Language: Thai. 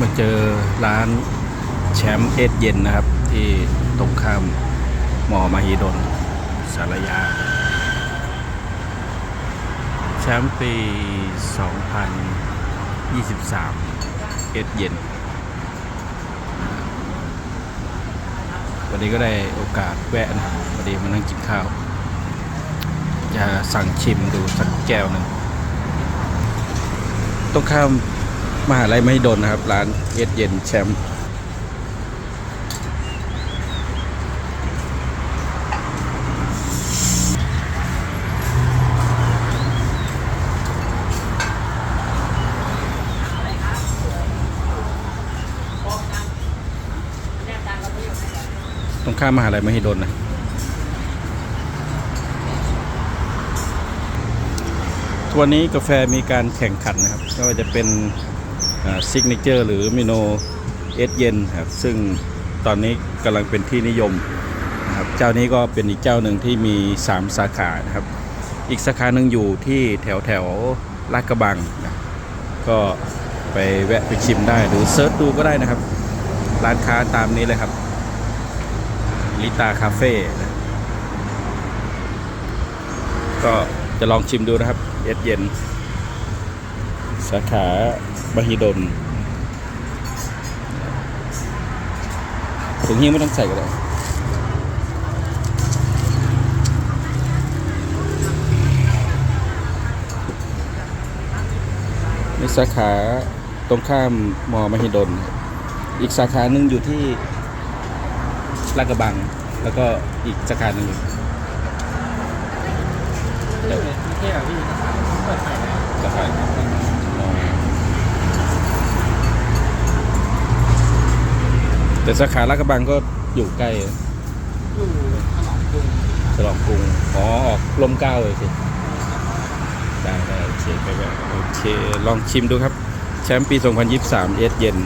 มาเจอร้านแชมป์เอ็ดเย็นนะครับ ที่ตรงข้ามมอมหิดลสารยา แชมป์ปี 2023 เอ็ดเย็น วันนี้ก็ได้โอกาสแวะนะครับพอดีมานั่งกินข้าว จะสั่งชิมดูสักแก้วหนึ่งตรงข้าม มหาลัยไม่ดนนะครับ ร้านเอ็ดเย็นแชมป์ตรงข้ามมหาลัยมหิดลนะวันนี้กาแฟมีการแข่งขันนะครับไม่ว่าจะเป็น ซิกเนเจอร์หรือมิโนเอสเย็นครับซึ่งตอนนี้กำลังเป็นที่นิยมนะครับเจ้านี้ก็เป็นอีกเจ้าหนึ่งที่มี 3 สาขานะครับ อีกสาขาหนึ่งอยู่ที่แถวแถวลาดกระบังนะก็ไปแวะไปชิมได้หรือเซิร์ชดูก็ได้นะครับ ร้านค้าตามนี้เลยครับลิตาคาเฟ่นะก็จะลองชิมดูนะครับ เอ็ดเย็น สาขา มหิดลถุงหิ้วไม่ต้องใส่ก็ได้ในสาขาตรงข้ามมอมหิดล อีกสาขาหนึ่งอยู่ที่ลาดกระบัง แล้วก็อีกสาขาหนึ่งอยู่ไม่ได้อยู่ในกรุงเทพอะพี่เปิดให แต่สาขาลาดกระบังก็อยู่ใกล้อยู่ถนอมกรุงฉลองกรุงอ๋อออกลมเก้าเลยสิได้ได้โอเคไปแบบโอเค ลองชิมดูครับ แชมป์ปี 2023 เอสเย็น